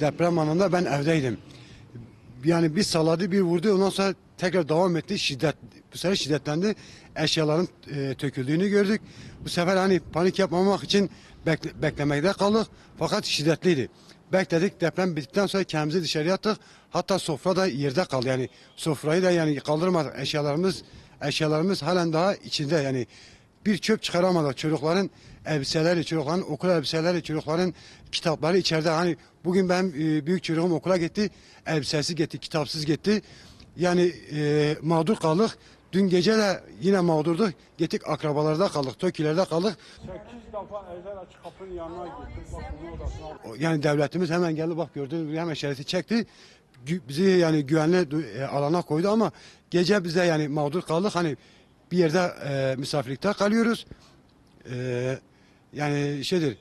Deprem anında ben evdeydim. Yani bir saladı bir vurdu ondan sonra tekrar devam etti. Şiddet, bu sefer şiddetlendi. Eşyaların e, töküldüğünü gördük. Bu sefer hani panik yapmamak için bekle, beklemekte kaldık. Fakat şiddetliydi. Bekledik deprem bittikten sonra kendimizi dışarıya attık. Hatta sofra da yerde kaldı. Yani sofrayı da yani kaldırmadık. Eşyalarımız eşyalarımız halen daha içinde yani bir çöp çıkaramadık. Çocukların elbiseleri, çocukların okul elbiseleri, çocukların kitapları içeride. Hani bugün ben e, büyük çocuğum okula gitti. Elbisesi gitti, kitapsız gitti. Yani e, mağdur kaldık. Dün gece de yine mağdurduk. Gittik akrabalarda kaldık, Tökilerde kaldık. 8 defa evden açık kapının yanına gittim. Bak odasına Yani devletimiz hemen geldi bak gördüğünüz gibi hemen şeridi çekti. Bizi yani güvenli e, alana koydu ama gece bize yani mağdur kaldık. Hani bir yerde e, misafirlikte kalıyoruz. E, yani şeydir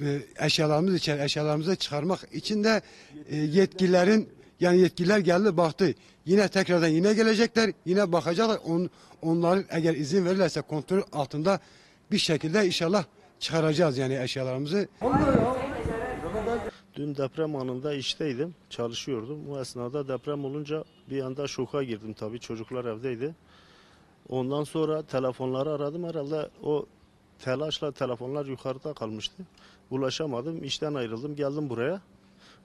e, eşyalarımız için eşyalarımızı çıkarmak için de e, yetkililerin yani yetkililer geldi baktı. Yine tekrardan yine gelecekler. Yine bakacaklar. On, onların eğer izin verirlerse kontrol altında bir şekilde inşallah çıkaracağız yani eşyalarımızı. Dün deprem anında işteydim, çalışıyordum. Bu esnada deprem olunca bir anda şoka girdim tabii. Çocuklar evdeydi. Ondan sonra telefonları aradım. Herhalde o telaşla telefonlar yukarıda kalmıştı. Ulaşamadım. İşten ayrıldım. Geldim buraya.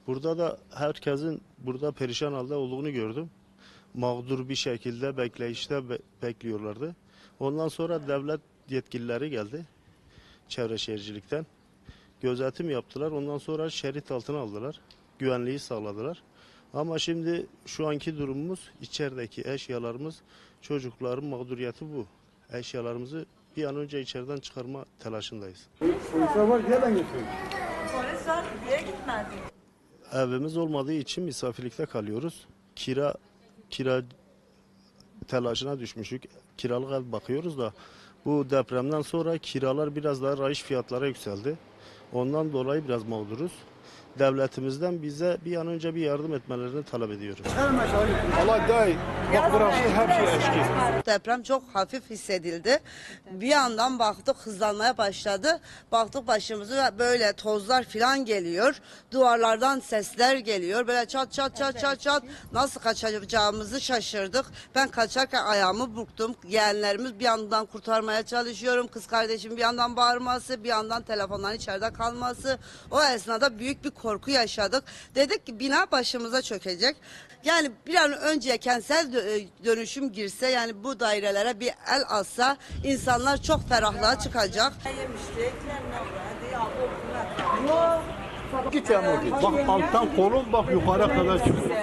Burada da herkesin burada perişan halde olduğunu gördüm. Mağdur bir şekilde bekleyişte be- bekliyorlardı. Ondan sonra devlet yetkilileri geldi. Çevre Şehircilikten gözetim yaptılar. Ondan sonra şerit altına aldılar. Güvenliği sağladılar. Ama şimdi şu anki durumumuz içerideki eşyalarımız, çocukların mağduriyeti bu. Eşyalarımızı bir an önce içeriden çıkarma telaşındayız. Polisler var nereden getiriyor? Polis var, niye gitmedi? Evimiz olmadığı için misafirlikte kalıyoruz. Kira kira telaşına düşmüşük. Kiralık ev bakıyoruz da bu depremden sonra kiralar biraz daha rayiç fiyatlara yükseldi. Ondan dolayı biraz mağduruz. Devletimizden bize bir an önce bir yardım etmelerini talep ediyoruz. Allah değil. Bak burası her şey eski. Deprem çok hafif hissedildi. Bir yandan baktık hızlanmaya başladı. Baktık başımıza böyle tozlar falan geliyor. Duvarlardan sesler geliyor. Böyle çat çat çat çat çat. Nasıl kaçacağımızı şaşırdık. Ben kaçarken ayağımı burktum. Yeğenlerimiz bir yandan kurtarmaya çalışıyorum. Kız kardeşim bir yandan bağırması, bir yandan telefonların içeride kalması. O esnada büyük bir korku yaşadık. Dedik ki bina başımıza çökecek. Yani bir an önce kentsel dö- dönüşüm girse yani bu dairelere bir el alsa insanlar çok ferahlığa çıkacak. Git Bak alttan kolum bak yukarı kadar çıkıyor.